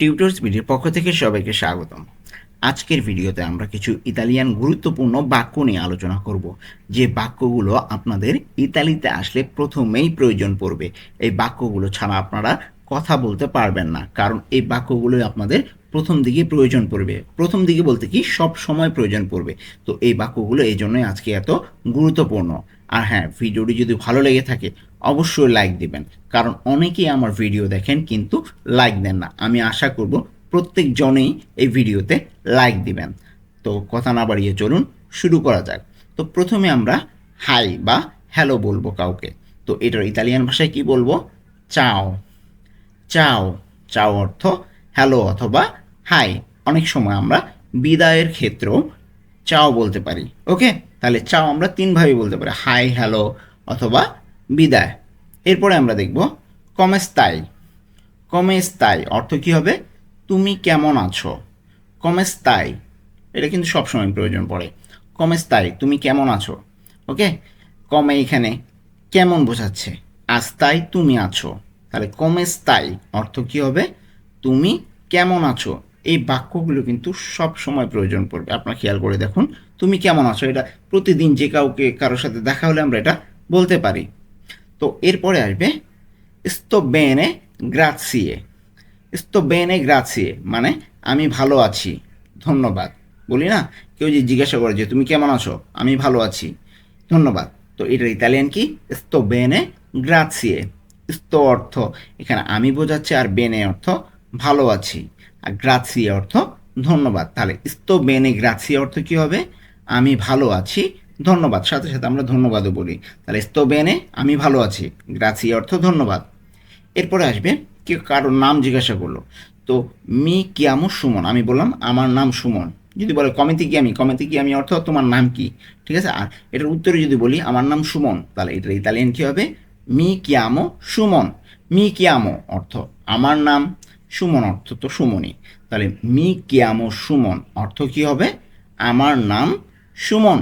Tutors ভিডিওর পক্ষ থেকে সবাইকে স্বাগতম। আজকের ভিডিওতে আমরা কিছু ইতালিয়ান গুরুত্বপূর্ণ বাক্য নিয়ে আলোচনা করব। যে বাক্যগুলো আপনাদের ইতালিতে আসলে প্রথমেই প্রয়োজন পড়বে, এই বাক্যগুলো ছাড়া আপনারা কথা বলতে পারবেন না। কারণ এই বাক্যগুলো আপনাদের প্রথম দিকে প্রয়োজন পড়বে। প্রথম দিকে বলতে কি, সব সময় প্রয়োজন পড়বে। তো এই বাক্যগুলো এই জন্যই আজকে এত গুরুত্বপূর্ণ। আর হ্যাঁ ভিডিওটি যদি ভালো লেগে থাকে, অবশ্যই লাইক দিবেন। কারণ অনেকেই আমার ভিডিও দেখেন কিন্তু লাইক দেন না। আমি আশা করব প্রত্যেক জনেই এই ভিডিওতে লাইক দিবেন। তো কথা না বাড়িয়ে চলুন, শুরু করা যাক। তো প্রথমে আমরা হাই বা হ্যালো বলব কাউকে। তো এটার ইতালিয়ান ভাষায় কি বলব? চাও। চাও চাও অর্থ, হ্যালো অথবা হাই। অনেক সময় আমরা বিদায়ের ক্ষেত্রেও চাও বলতে পারি, ওকে? তাহলে চাও আমরা তিনভাবে বলতে পারি, হাই, হ্যালো অথবা বিদায়। এরপরে আমরা দেখব কমেস্তাই। কমেস্তাই অর্থ কী হবে? তুমি কেমন আছো? কমেস্তাই, এটা কিন্তু সবসময় প্রয়োজন পড়ে। কমেস্তাই, তুমি কেমন আছো? ওকে? কমে এখানে কেমন বোঝাচ্ছে? আস্তাই তুমি আছো। তাহলে কমেস্তাই অর্থ কী হবে? তুমি কেমন আছো? এই বাক্যগুলো কিন্তু সব সময় প্রয়োজন পড়বে। আপনার খেয়াল করে দেখুন, তুমি কেমন আছো? এটা প্রতিদিন যে কাউকে, কারোর সাথে দেখা হলে আমরা এটা বলতে পারি। তো এরপরে আসবে sto bene grazie sto bene grazie মানে আমি ভালো আছি। ধন্যবাদ। বলি না? কেউ যে জিজ্ঞাসা করে যে, তুমি কেমন আছো? আমি ভালো আছি। ধন্যবাদ। তো এটার ইতালিয়ান কি? sto bene grazie sto অর্থ। এখানে আমি বোঝাচ্ছি আর বেনে অর্থ ভালো আছি। আর গ্রাসিয়ে অর্থ ধন্যবাদ। তাহলে sto বেনে grazie অর্থ কি হবে? আমি ভালো আছি, ধন্যবাদ। সাথে সাথে আমরা ধন্যবাদও বলি। তাহলে sto বেনে আমি ভালো আছি গ্রাসিয়ে অর্থ ধন্যবাদ। এরপরে আসবে কেউ কারোর নাম জিজ্ঞাসা করল। তো মি কিয়ামো সুমন, আমি বললাম, আমার নাম সুমন। যদি বলে, কমেতে কি আমি কমেতে কি আমি অর্থ তোমার নাম কি? ঠিক আছে? আর এটার উত্তরে যদি বলি, আমার নাম সুমন, তাহলে এটার ইতালিয়ান কী হবে? মি কিয়ামো সুমন। মি কিয়ামো অর্থ আমার নাম, সুমন অর্থ তো সুমনই। তাহলে মি কিয়ামো সুমন অর্থ কি হবে? আমার নাম সুমন।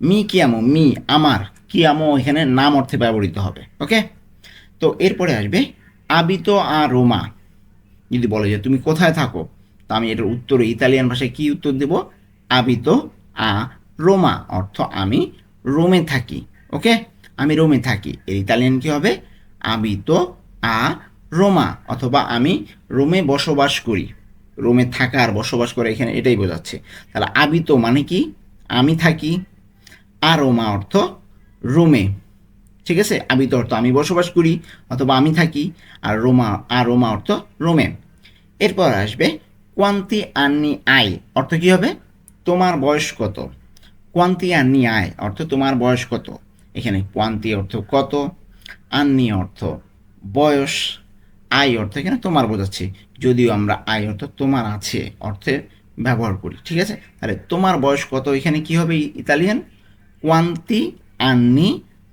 মি কিয়ামো, মি আমার। কিয়ামো এখানে নাম অর্থে ব্যবহৃত হবে, ওকে? তো এরপরে আসবে আবিতো আ রোমা। যদি বলে যে তুমি কোথায় থাকো, তা আমি এটার উত্তরে ইতালিয়ান ভাষায় কি উত্তর দেব? আবিতো আ রোমা। অর্থ আমি রোমে থাকি, ওকে? আমি রোমে থাকি। এর ইতালিয়ান কি হবে? আবিতো আ রোমা, অথবা আমি রোমে বসবাস করি। রোমে থাকা আর বসবাস করে এখানে এটাই বোঝাচ্ছে। তাহলে আবিতো মানে কি? আমি থাকি। আর রোমা অর্থ রোমে। ঠিক আছে? আবিত অর্থ আমি বসবাস করি, অথবা আমি থাকি। আর রোমা আর রোমা অর্থ রোমে। এরপর আসবে কোয়ান্তি আন্নি আই অর্থ কী হবে? তোমার বয়স কত? কোয়ান্তি আন্নি আয় অর্থ তোমার বয়স কত? এখানে কোয়ান্তি অর্থ কত, আন্নি অর্থ বয়স, আয় অর্থ, এখানে তোমার বোঝাচ্ছে, যদিও আমরা আয় অর্থ তোমার আছে অর্থে ব্যবহার করি, ঠিক আছে? তাহলে তোমার বয়স কত, এখানে কি হবে ইতালিয়ান? কোয়ান্তি আন্নি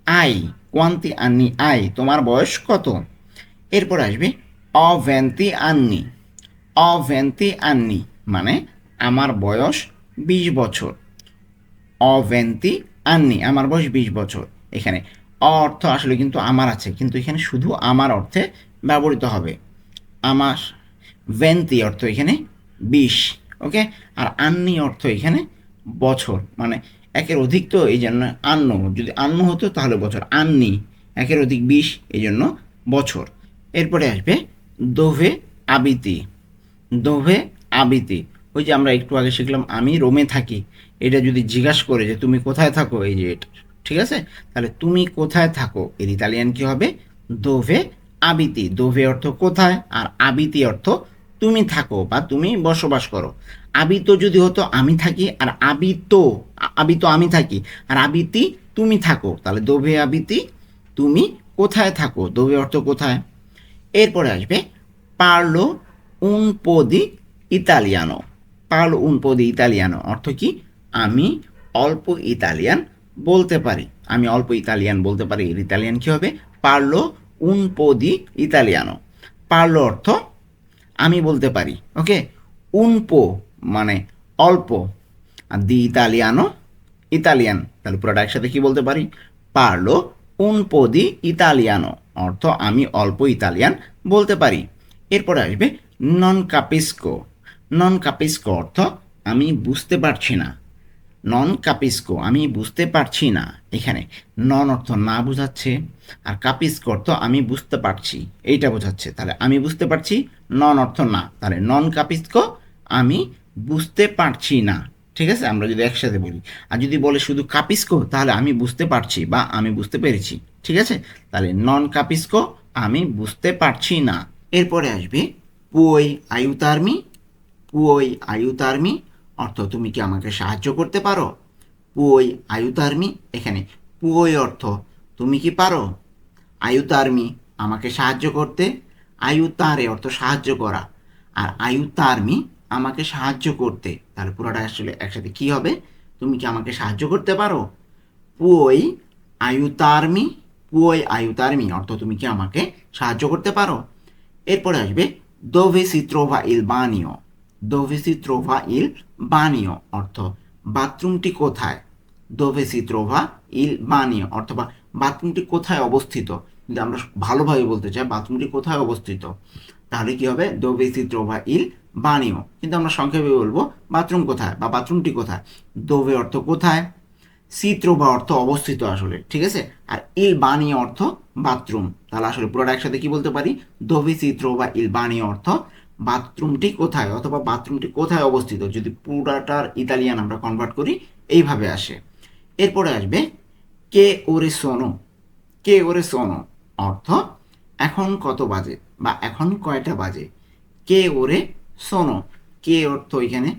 আই কোয়ান্তি আন্নি আই তোমার বয়স কত? এরপর আসবে, অভ্যান্তি আন্নি অভ্যান্তি আন্নি মানে আমার বয়স বিশ বছর, অভ্যান্তি আন্নি, আমার বয়স বিশ বছর। এখানে অর্থ আসলে কিন্তু আমার আছে, কিন্তু এখানে শুধু আমার অর্থে ব্যবহৃত হবে। আমার ভেন্তি অর্থ এখানে বিশ ওকে আর আন্নি অর্থ এখানে বছর মানে একের অধিক তো এই জন্য আন্ন। যদি আন্ন হতো তাহলে বছর, আন্নি একের অধিক বিশ, এই জন্য বছর। এরপরে আসবে দোভে আবিতি দোভে আবিতি ওই যে আমরা একটু আগে শিখলাম, আমি রোমে থাকি। এটা যদি জিজ্ঞাসা করে যে তুমি কোথায় থাকো, এই যে এটা, ঠিক আছে? তাহলে তুমি কোথায় থাকো? এর ইতালিয়ান কি হবে? দোভে আবিতি। দোভে অর্থ কোথায়? আর আবিতি অর্থ তুমি থাকো বা তুমি বসবাস করো। আবিত যদি হতো, আমি থাকি, আর আবিত আবিত আমি থাকি, আর আবিতি তুমি থাকো। তাহলে দোভে আবিতি তুমি কোথায় থাকো? দোভে অর্থ কোথায়? এরপরে আসবে পার্লো উন পদি ইতালিয়ানো। পার্লো উন পদি ইতালিয়ানো। অর্থ কি? আমি অল্প ইতালিয়ান বলতে পারি। আমি অল্প ইতালিয়ান বলতে পারি, এর ইতালিয়ান কি হবে? পার্লো উন পদি ইতালিয়ানো। পার্লো অর্থ আমি বলতে পারি ওকে উনপো মানে অল্প, আর দি ইতালিয়ানো, ইতালিয়ান। তাহলে পুরোটা একসাথে কি বলতে পারি? পারল উন পো দি ইতালিয়ানো। অর্থ আমি অল্প ইতালিয়ান বলতে পারি। এরপরে আসবে নন কাপিস্কো নন কাপিস্কো অর্থ আমি বুঝতে পারছি না। নন কাপিস্কো আমি বুঝতে পারছি না। এখানে নন অর্থ না বোঝাচ্ছে আর কাপিস্কো অর্থ আমি বুঝতে পারছি। এইটা বোঝাচ্ছে। তাহলে আমি বুঝতে পারছি নন অর্থ না। তাহলে নন কাপিস্কো আমি বুঝতে পারছি না। ঠিক আছে? আমরা যদি একসাথে বলি। আর যদি বলে শুধু কাপিস্কো তাহলে আমি বুঝতে পারছি বা আমি বুঝতে পেরেছি। ঠিক আছে? তাহলে নন কাপিস্কো আমি বুঝতে পারছি না। এরপরে আসবে পুই আয়ুতার্মি পুই আয়ুতার্মি অর্থ তুমি কি আমাকে সাহায্য করতে পারো? পুই আয়ুতার্মি এখানে পুই অর্থ তুমি কি পারো? আয়ুতার্মি আমাকে সাহায্য করতে। আয়ুতারে অর্থ সাহায্য করা। আর আয়ুতার্মি আমাকে সাহায্য করতে। তাহলে পুরোটা আসলে একসাথে কি হবে? তুমি কি আমাকে সাহায্য করতে পারো? পুই আয়ুতার্মি পুই আয়ুতার্মি অর্থ তুমি কি আমাকে সাহায্য করতে পারো? এরপরে আসবে দোভে সিত্রোভা ইল বানিও দোভে সিত্রোভা ইল বানিও, অর্থ বাথরুমটি কোথায়? দোভে সিত্রোভা ইল বানিও, অথবা বাথরুমটি কোথায় অবস্থিত? যদি আমরা ভালোভাবে বলতে চাই, বাথরুমটি কোথায় অবস্থিত? তাহলে কি হবে? দোভে সিত্রোভা ইল বানিও। কিন্তু আমরা সংক্ষেপে বলব, বাথরুম কোথায় বা বাথরুমটি কোথায়? দোভে অর্থ কোথায়? চিত্রবা অর্থ অবস্থিত আসলে, ঠিক আছে? আর ইল বানি অর্থ বাথরুম। তাহলে আসলে পুরোটা একসাথে কি বলতে পারি? দভি চিত্র বা ইল বানি অর্থ বাথরুমটি কোথায় অথবা বাথরুমটি কোথায় অবস্থিত? যদি পুরাটার ইতালিয়ান আমরা কনভার্ট করি, এইভাবে আসে। এরপরে আসবে কে ওরে সোনো। কে ওরে সোনো অর্থ এখন কত বাজে বা এখন কয়টা বাজে? কে ওরে সোনো। কে অর্থ এখানে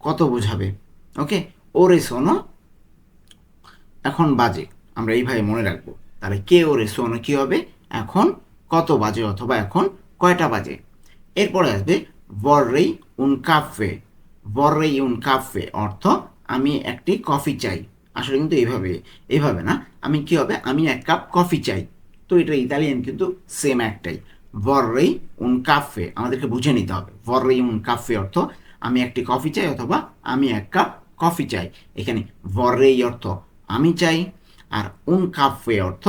কত বোঝাবে? ওকে? ওরে সোনো এখন বাজে। আমরা এইভাবে মনে রাখব। তাহলে কে ওরে সোনো কি হবে? এখন কত বাজে অথবা এখন কয়টা বাজে? এরপরে আসবে বর্রেই উন কাফে বর্রেই উন কাফে অর্থ আমি একটি কফি চাই। আসলে কিন্তু এইভাবে এইভাবে না। আমি কি হবে? আমি এক কাপ কফি চাই। তো এটা ইতালিয়ান কিন্তু সেম একটাই। বর্রেই উন কাফে আমাদেরকে বুঝে নিতে হবে। বর্রেই উন কাফে অর্থ আমি একটি কফি চাই অথবা আমি এক কাপ কফি চাই। এখানে বর্রেই অর্থ আমি চাই আর উন কাফে অর্থ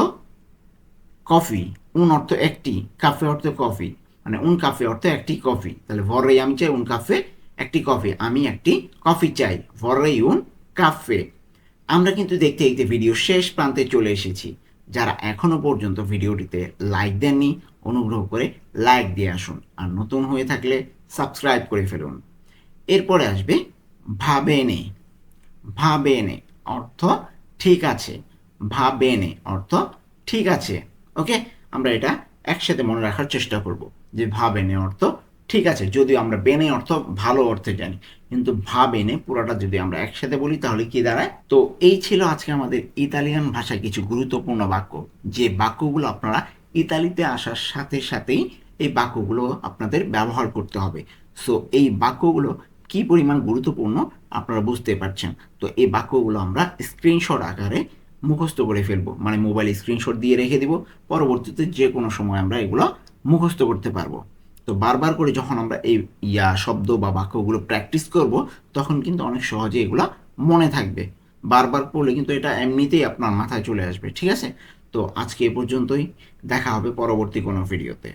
কফি। উন অর্থ একটি কাফে অর্থ কফি। মানে উন কাফে অর্থ একটি কফি। তাহলে ভরেই আমি চাই উন কাফে একটি কফি, আমি একটি কফি চাই। ভরেই উন কাফে। আমরা কিন্তু দেখতে দেখতে ভিডিও শেষ প্রান্তে চলে এসেছি। যারা এখনও পর্যন্ত ভিডিওটিতে লাইক দেননি, অনুগ্রহ করে লাইক দিয়ে আসুন। আর নতুন হয়ে থাকলে সাবস্ক্রাইব করে ফেলুন। এরপরে আসবে ভাবেনে। ভাবেনে অর্থ ঠিক আছে। ভাবেনে অর্থ ঠিক আছে। ওকে? আমরা এটা একসাথে মনে রাখার চেষ্টা করব। যে ভাব এনে অর্থ, ঠিক আছে, যদিও আমরা বেনে অর্থ ভালো অর্থে জানি, কিন্তু ভাব এনে পুরোটা যদি আমরা একসাথে বলি তাহলে কি দাঁড়ায়? তো এই ছিল আজকে আমাদের ইতালিয়ান ভাষায় কিছু গুরুত্বপূর্ণ বাক্য। যে বাক্যগুলো আপনারা ইতালিতে আসার সাথে সাথেই এই বাক্যগুলো আপনাদের ব্যবহার করতে হবে। সো এই বাক্যগুলো কি পরিমাণ গুরুত্বপূর্ণ আপনারা বুঝতে পারছেন? তো এই বাক্যগুলো আমরা স্ক্রিনশট আকারে মুখস্থ করে ফেলব মানে মোবাইল স্ক্রিনশট দিয়ে রেখে দিব। পরবর্তীতে যে কোনো সময় আমরা এগুলো মুখস্থ করতে পারব। তো বারবার করে যখন আমরা এই ইয়া, শব্দ বা বাক্যগুলো প্র্যাকটিস করব, তখন কিন্তু অনেক সহজে এগুলো মনে থাকবে। বারবার পড়লে কিন্তু এটা এমনিতেই আপনার মাথায় চলে আসবে, ঠিক আছে? তো আজকে এ পর্যন্তই। দেখা হবে পরবর্তী কোনো ভিডিওতে